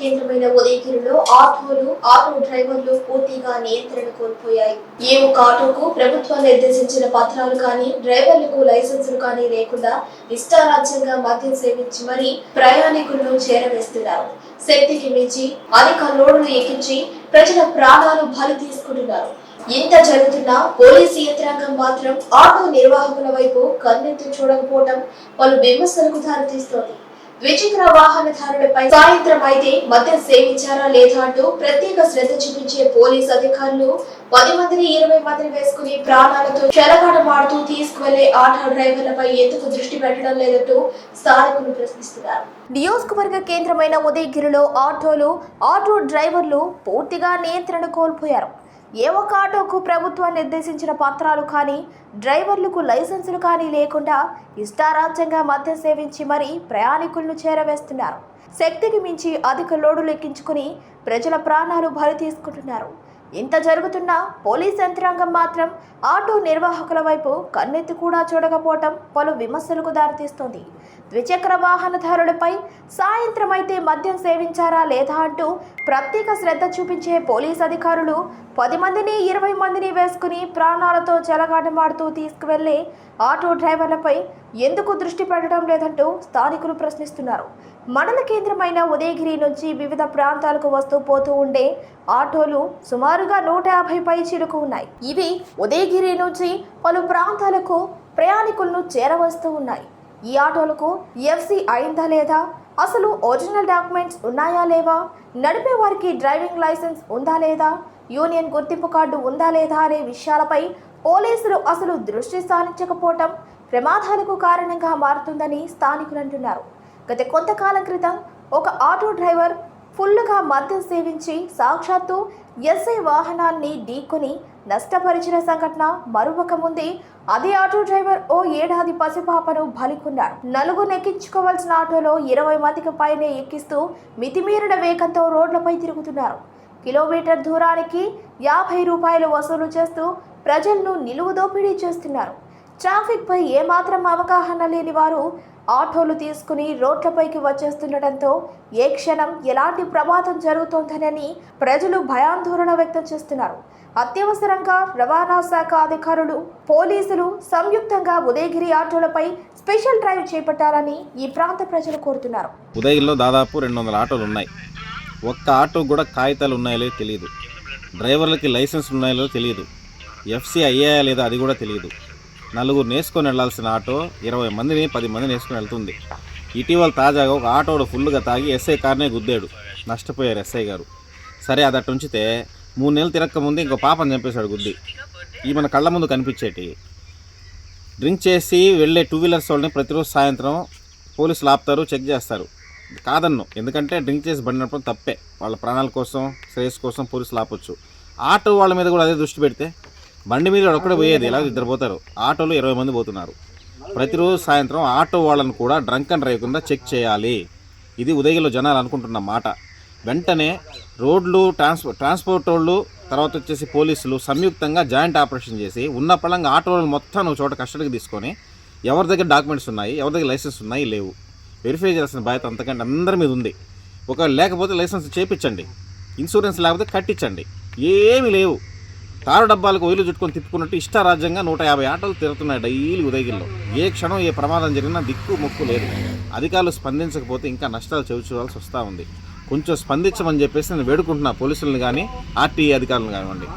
కేంద్రమైన ఉదయగిరిలో ఆటోలు ఆటో డ్రైవర్లు పూర్తిగా నియంత్రణ కోల్పోయాయి. ఏ ఒక్క ఆటోకు ప్రభుత్వం నిర్దేశించిన పత్రాలు కానీ డ్రైవర్లకు లైసెన్సులు కానీ లేకుండా ఇష్టారాజ్యంగా మద్యం సేవించి మరీ ప్రయాణికులను చేరవేస్తున్నారు. శక్తికి మించి అధిక లోడ్లు ఎక్కించి ప్రజల ప్రాణాలు బలి తీసుకుంటున్నారు. ఇంత జరుగుతున్నా పోలీసు యంత్రాంగం మాత్రం ఆటో నిర్వాహకుల వైపు కన్నెత్తి చూడకపోవడం పలు విమర్శలకు దారితీస్తోంది. ద్విచక్ర వాహనదారులపై సాయంత్రం అయితే మద్యం సేవించారా లేదా అంటూ ప్రత్యేక శ్రద్ధ చూపించే పోలీస్ అధికారులు పది మందిని ఇరవై మందిని వేసుకుని ప్రాణాలతో చెలగాటమాడుతూ తీసుకువెళ్ళే ఆటో డ్రైవర్లపై ఎందుకు దృష్టి పెట్టడం లేదంటూ స్థానికులు ప్రశ్నిస్తున్నారు. నియోజకవర్గ కేంద్రమైన ఉదయగిరిలో ఆటోలు ఆటో డ్రైవర్లు పూర్తిగా నియంత్రణ కోల్పోయారు. ఏ ఒక్క ఆటోకు ప్రభుత్వం నిర్దేశించిన పత్రాలు కానీ డ్రైవర్లకు లైసెన్సులు కానీ లేకుండా ఇష్టారాజ్యంగా మద్యం సేవించి మరీ ప్రయాణికులను చేరవేస్తున్నారు. శక్తికి మించి అధిక లోడులు ఎక్కించుకుని ప్రజల ప్రాణాలు బలి తీసుకుంటున్నారు. ఇంత జరుగుతున్నా పోలీస్ యంత్రాంగం మాత్రం ఆటో నిర్వాహకుల వైపు కన్నెత్తి కూడా చూడకపోవటం పలు విమర్శలకు దారితీస్తోంది. ద్విచక్ర వాహనదారులపై సాయంత్రం అయితే మద్యం సేవించారా లేదా అంటూ ప్రత్యేక శ్రద్ధ చూపించే పోలీస్ అధికారులు పది మందిని ఇరవై మందిని వేసుకుని ప్రాణాలతో చెలగాటమాడుతూ తీసుకువెళ్ళే ఆటో డ్రైవర్లపై ఎందుకు దృష్టి పెట్టడం లేదంటూ స్థానికులు ప్రశ్నిస్తున్నారు. మండల కేంద్రమైన ఉదయగిరి నుంచి వివిధ ప్రాంతాలకు వస్తూ పోతూ ఉండే ఆటోలు సుమారుగా నూట యాభై పై చిలుకు ఉన్నాయి. ఇవి ఉదయగిరి నుంచి పలు ప్రాంతాలకు ప్రయాణికులను చేరవస్తూ ఉన్నాయి. ఈ ఆటోలకు ఎఫ్సి అయిందా లేదా? అసలు ఒరిజినల్ డాక్యుమెంట్స్ ఉన్నాయా లేవా? నడిపే వారికి డ్రైవింగ్ లైసెన్స్ ఉందా లేదా? యూనియన్ గుర్తింపు కార్డు ఉందా లేదా అనే విషయాలపై పోలీసులు అసలు దృష్టి సారించకపోవటం ప్రమాదాలకు కారణంగా మారుతుందని స్థానికులు అంటున్నారు. గత కొంతకాలం క్రితం ఒక ఆటో డ్రైవర్ ఫుల్లుగా మద్యం సేవించి సాక్షాత్తు ఎస్ఐ వాహనాన్ని ఢీకొని నష్టపరిచిన సంఘటన మరొక ముందే అదే ఆటో డ్రైవర్ ఓ ఏడాది పసిపాపను బలికొన్నాడు. నలుగురు ఎక్కించుకోవాల్సిన ఆటోలో ఇరవై మందికి పైనే ఎక్కిస్తూ మితిమీరిన వేగంతో రోడ్లపై తిరుగుతున్నారు. కిలోమీటర్ దూరానికి యాభై రూపాయలు వసూలు చేస్తూ ప్రజలను నిలువు దోపిడీ చేస్తున్నారు. ట్రాఫిక్పై ఏమాత్రం అవగాహన లేని వారు ఆటోలు తీసుకుని రోడ్లపైకి వచ్చేస్తుండటంతో ఏ క్షణం ఎలాంటి ప్రమాదం జరుగుతోందనని ప్రజలు భయాందోళన వ్యక్తం చేస్తున్నారు. అత్యవసరంగా రవాణా శాఖ అధికారులు పోలీసులు సంయుక్తంగా ఉదయగిరి ఆటోలపై స్పెషల్ డ్రైవ్ చేపట్టాలని ఈ ప్రాంత ప్రజలు కోరుతున్నారు. ఉదయగిరిలో దాదాపు రెండు వందల ఆటోలు ఉన్నాయి. ఒక్క ఆటో కూడా కాగితాలు ఉన్నాయో తెలియదు. డ్రైవర్లకి లైసెన్స్ ఉన్నాయో తెలియదు. ఎఫ్సీ అయ్యాయా లేదా అది కూడా తెలియదు. నలుగురు నేసుకొని వెళ్ళాల్సిన ఆటో ఇరవై మందిని పది మందిని వేసుకొని వెళ్తుంది. ఇటీవల తాజాగా ఒక ఆటోడు ఫుల్గా తాగి ఎస్ఐ కార్నే గుద్దాడు. నష్టపోయారు ఎస్ఐ గారు. సరే అది అటు ఉంచితే మూడు నెలలు తిరక్క ముందు ఇంకో పాపను చంపేశాడు గుద్ది. ఈ మన కళ్ళ ముందు కనిపించేటి. డ్రింక్ చేసి వెళ్ళే టూ వీలర్స్ వాళ్ళని ప్రతిరోజు సాయంత్రం పోలీసులు ఆపుతారు చెక్ చేస్తారు. కాదన్ను. ఎందుకంటే డ్రింక్ చేసి బండినప్పుడు తప్పే. వాళ్ళ ప్రాణాల కోసం శ్రేయస్ కోసం పోలీసులు ఆపొచ్చు. ఆటో వాళ్ళ మీద కూడా అదే దృష్టి పెడితే బండి మీద ఒక్కడే పోయేది ఇలా ఇద్దరు పోతారు. ఆటోలో ఇరవై మంది పోతున్నారు. ప్రతిరోజు సాయంత్రం ఆటో వాళ్ళని కూడా డ్రంక్ అండ్ డ్రైవ్ కింద చెక్ చేయాలి. ఇది ఉదయగిరిలో జనాలు అనుకుంటున్న మాట. వెంటనే రోడ్లు ట్రాన్స్పో ట్రాన్స్పోర్ట్ వాళ్ళు తర్వాత వచ్చేసి పోలీసులు సంయుక్తంగా జాయింట్ ఆపరేషన్ చేసి ఉన్న పళంగా ఆటోలను మొత్తం చోట కస్టడీకి తీసుకొని ఎవరి దగ్గర డాక్యుమెంట్స్ ఉన్నాయి ఎవరి దగ్గర లైసెన్స్ ఉన్నాయి లేవు. వెరిఫై చేయాల్సిన బాధ్యత అంతకంటే అందరి మీద ఉంది. ఒకవేళ లేకపోతే లైసెన్స్ చేపించండి. ఇన్సూరెన్స్ లేకపోతే కట్టించండి. ఏమీ లేవు. తారు డబ్బాలకు ఒయిలు చుట్టుకొని తిప్పుకున్నట్టు ఇష్టారాజ్యంగా నూట యాభై ఆటలు తిరుగుతున్నాయి డైలీ ఉదయగిరిలో. ఏ క్షణం ఏ ప్రమాదం జరిగినా దిక్కు మొక్కు లేదు. అధికారులు స్పందించకపోతే ఇంకా నష్టాలు చవిచూడాల్సి వస్తూ ఉంది. కొంచెం స్పందించమని చెప్పేసి నేను వేడుకుంటున్నా పోలీసులను కానీ ఆర్టీఏ అధికారులను కానివ్వండి.